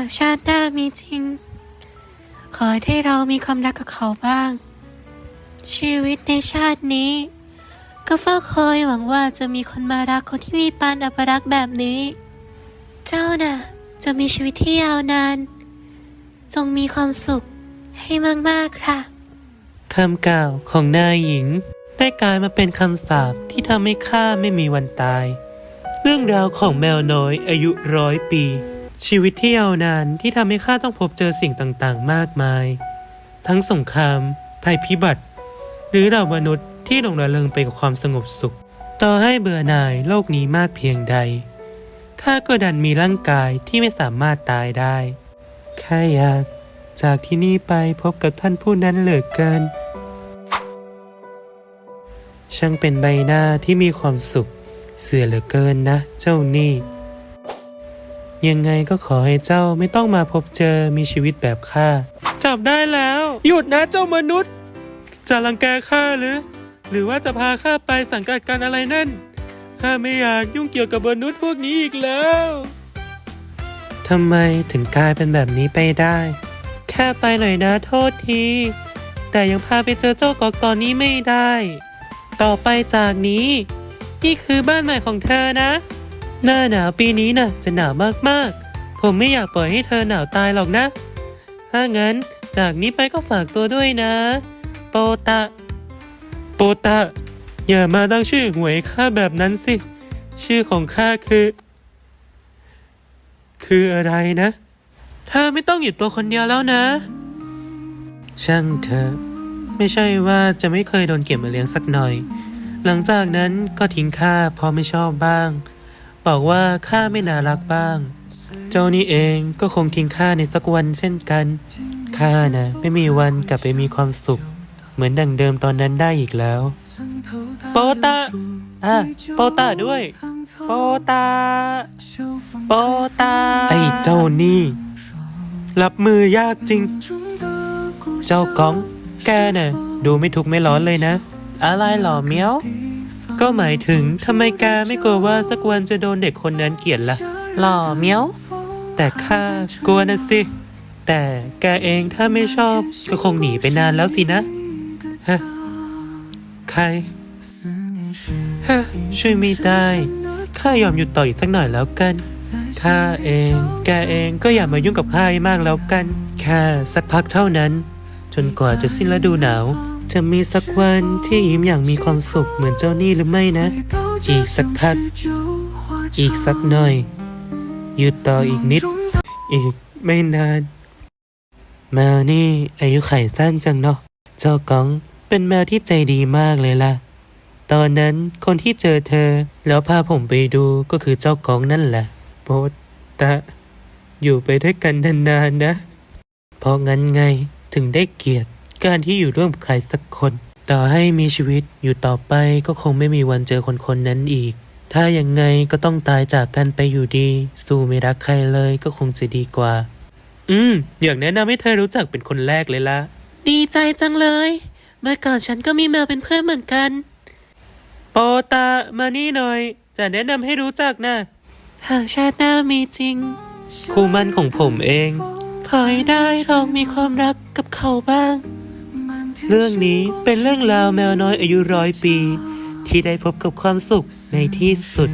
ากชาติหน้ามีจริง ขอให้เรามีความรักกับเขาบ้าง ชีวิตในชาตินี้ ก็เฝ้าคอยหวังว่าจะมีคนมารักคนที่มีปานอัปรักษ์แบบนี้ เจ้าน่ะ จะมีชีวิตที่ยาวนาน จงมีความสุขให้มากๆค่ะคำกล่าวของนายหญิง ได้กลายมาเป็นคำสาปที่ทำให้ข้าไม่มีวันตาย เรื่องราวของแมวน้อยอายุร้อยปี ชีวิตที่ยาวนานที่ทำให้ข้าต้องพบเจอสิ่งต่างๆ มากมาย ทั้งสงคราม ภัยพิบัติ หรือเรามนุษย์ที่หลงระเริงไปกับความสงบสุข ต่อให้เบื่อหน่ายโลกนี้มากเพียงใดข้าก็ดันมีร่างกายที่ไม่สามารถตายได้แค่อยากจากที่นี่ไปพบกับท่านผู้นั้นเหลือเกิน ช่างเป็นใบหน้าที่มีความสุขเสือเหลือเกินนะ เจ้านี่ ยังไงก็ขอให้เจ้าไม่ต้องมาพบเจอมีชีวิตแบบข้า จับได้แล้ว หยุดนะเจ้ามนุษย์ จะรังแกข้าหรือ หรือว่าจะพาข้าไปสังกัดการอะไรนั่น ข้าไม่อยากยุ่งเกี่ยวกับมนุษย์พวกนี้อีกแล้วทำไมถึงกลายเป็นแบบนี้ไปได้ แค่ไปหน่อยนะโทษที แต่ยังพาไปเจอเจ้ากอกตอนนี้ไม่ได้ ต่อไปจากนี้ นี่คือบ้านใหม่ของเธอนะ หน้าหนาวปีนี้น่ะจะหนาวมากๆ ผมไม่อยากปล่อยให้เธอหนาวตายหรอกนะ ถ้างั้นจากนี้ไปก็ฝากตัวด้วยนะ โปตะ โปตะ อย่ามาตั้งชื่อหวยข้าแบบนั้นสิ ชื่อของข้าคือ คืออะไรนะ เธอไม่ต้องอยู่ตัวคนเดียวแล้วนะ ช่างเธอะไม่ใช่ว่าจะไม่เคยโดนเก็บมาเลี้ยงสักหน่อย หลังจากนั้นก็ทิ้งข้าเพราะไม่ชอบบ้าง บอกว่าข้าไม่น่ารักบ้าง เจ้านี่เองก็คงทิ้งข้าในสักวันเช่นกัน ข้านะไม่มีวันกลับไปมีความสุข เหมือนดังเดิมตอนนั้นได้อีกแล้ว โปตะอะโปตะด้วย โปตะโปตา ไอ้เจ้านี่รับมือยากจริง เจ้าก้อง แกน่ะดูไม่ทุกข์ไม่ร้อนเลยนะ อะไรหรอเมียว ก็หมายถึงทำไมแกไม่กลัวว่าสักวันจะโดนเด็กคนนั้นเกลียดละ่ะหล่อเมียว แต่ข้ากลัวนะสิ แต่แกเองถ้าไม่ชอบก็คงหนีไปนานแล้วสินะฮะใครฮะช่วยไม่ได้ข้ายอมหยุดต่ออีกสักหน่อยแล้วกันข้าเอง แกเองก็อย่ามายุ่งกับข้าให้มากแล้วกัน แค่สักพักเท่านั้น จนกว่าจะสิ้นฤดูหนาว จะมีสักวันที่ยิ้มอย่างมีความสุขเหมือนเจ้านี่หรือไม่นะ อีกสักพัก อีกสักหน่อยหยุดต่ออีกนิด อีกไม่นาน แมวนี่อายุไขสั้นจังเนาะ เจ้าก้องเป็นแมวที่ใจดีมากเลยล่ะ ตอนนั้นคนที่เจอเธอ แล้วพาผมไปดูก็คือเจ้ากองนั่นแหละโปตะ อยู่ไปด้วยกันนานๆนะ เพราะงั้นไงถึงได้เกลียด การที่อยู่ร่วมกับใครสักคน ต่อให้มีชีวิตอยู่ต่อไปก็คงไม่มีวันเจอคนคนๆนั้นอีก ถ้ายังไงก็ต้องตายจากกันไปอยู่ดี สู้ไม่รักใครเลยก็คงจะดีกว่า อืม อยากแนะนำให้เธอรู้จักเป็นคนแรกเลยละดีใจจังเลย เมื่อก่อนฉันก็มีแมวเป็นเพื่อนเหมือนกัน โปตามานี่หน่อย จะแนะนำให้รู้จักนะหากชาติหน้ามีจริง คู่มั่นของผมเอง ขอให้ได้ลองมีความรักกับเขาบ้าง เรื่องนี้เป็นเรื่องราวแมวน้อยอายุร้อยปี ที่ได้พบกับความสุขในที่สุด